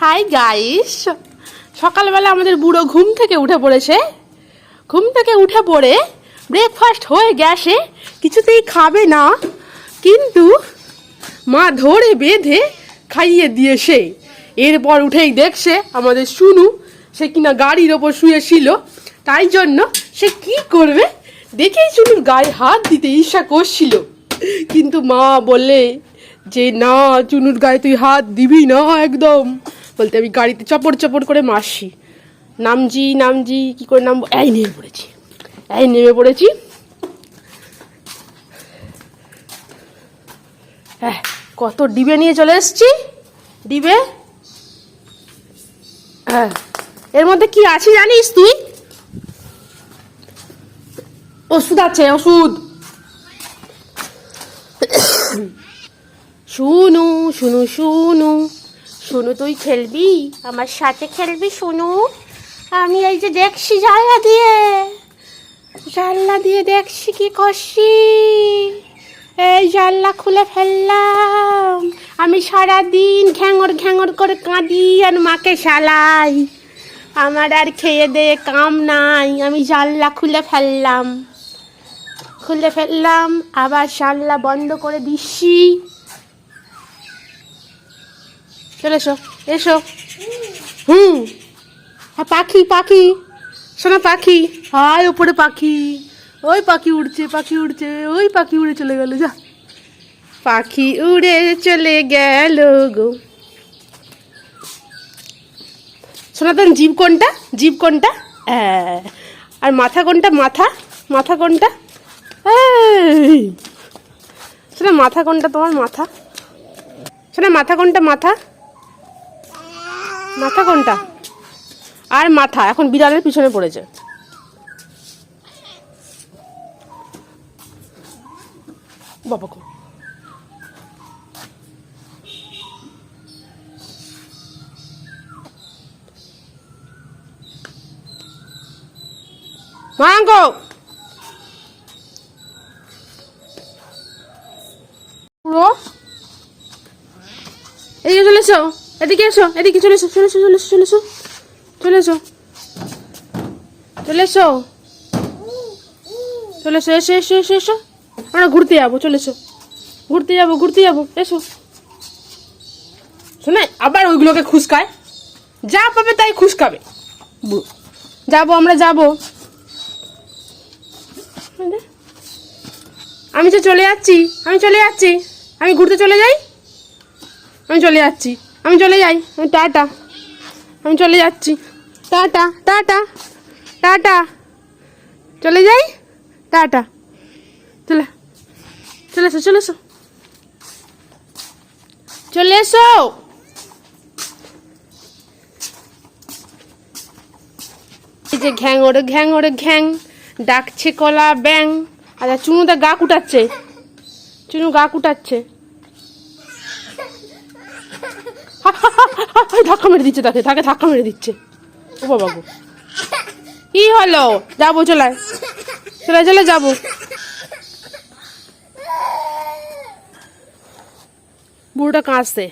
Hi guys সকালবেলা আমাদের বুড়ো ঘুম থেকে উঠে পড়েছে। ঘুম থেকে উঠে পড়ে ব্রেকফাস্ট হয়ে গেছে, কিছুতেই খাবে না, কিন্তু মা ধরে বেঁধে খাইয়ে দিয়েছে। এরপর উঠেই দেখছে আমাদের শুনু সে কিনা গাড়ির ওপর শুয়েছিল, তাই জন্য সে কি করবে দেখেই শুনুর গায়ে হাত দিতে ঈর্ষা করছিল। কিন্তু মা বললে যে, না চুনুর গায়ে তুই হাত দিবি না একদম। বলতে আমি গাড়িতে চপড় চপড় করে মাসি নামজি নামজি, কি করে নামবো? এই নেমে পড়েছি। এই নেমে পড়েছি। হ্যাঁ কত ডিবে নিয়ে চলে এসছি? ডিবে? হ্যাঁ। এর মধ্যে কি আছে জানিস তুই? ওষুধ আছে, ওষুধ। শুনু শুনু শুনু। শুনু তুই খেলবি? আমার সাথে খেলবি শুনু আমি এই যে দেখছি জানলা দিয়ে। জানলা দিয়ে দেখছি কি করছি। এই জানলা খুলে ফেললাম। আমি সারা দিন ঘ্যাঙর ঘ্যাঙর করে কাঁদি আর মাকে সালাই আমার আর খেয়ে দিয়ে কাম নাই। আমি জানলা খুলে ফেললাম। খুলে ফেললাম, আবার জানলা বন্ধ করে দিচ্ছি। চলে এসো এসো। হুম। হ্যাঁ পাখি পাখি। শোনা, পাখি। হায়, ওপরে পাখি। ওই পাখি উড়ছে পাখি উড়ছে, ওই পাখি উড়ে চলে গেল, যা। পাখি উড়ে চলে গেল গো। সনাতন, জীব কোনটা? জীব কোনটা? হ্যাঁ। আর মাথা কোনটা? মাথা। মাথা কোনটা। শোনা, মাথা কোনটা তোমার মাথা? শোনা, মাথা কোনটা মাথা? মাথা কোনটা? আর মাথা এখন বিড়ালের পিছনে পড়েছে। বাবা মাঙ্গো পুরো? এদিকে চলে এসো এদিকে এসো, এদিকে চলে এসো চলে এসো চলে এসো চলে এসো চলে এসো চলে এসো। চলে এসো এসো এসো এসো এসো। আমরা ঘুরতে যাব, চলে এসো। ঘুরতে যাব ঘুরতে যাব, এসো। শোনে, আবার ওইগুলোকে খুশকায়। যা পাবে তাই খুশকাবে। যাব, আমরা যাব। আমি তো চলে যাচ্ছি, আমি চলে যাচ্ছি। আমি ঘুরতে চলে যাই? আমি চলে যাচ্ছি। আমি চলে যাই টাটা। আমি চলে যাচ্ছি। Tata tata tata. চলে যাই? টাটা। চলে চলে এসো চলে এসো। চলে এসো। এই যে ঘ্যাং, ওরে ঘ্যাং ওরে ঘ্যাং, ডাকছে কলা ব্যাং। আচ্ছা চুনুদা গা কুটাচ্ছে। চুনু গা কুটাচ্ছে এই ধাক্কা মেরে দিচ্ছে তাকে তাকে ধাক্কা মেরে দিচ্ছে। ও বাবু কি হলো? যাব চলে চলে চলে যাব। বুড়োটা কাঁদছে।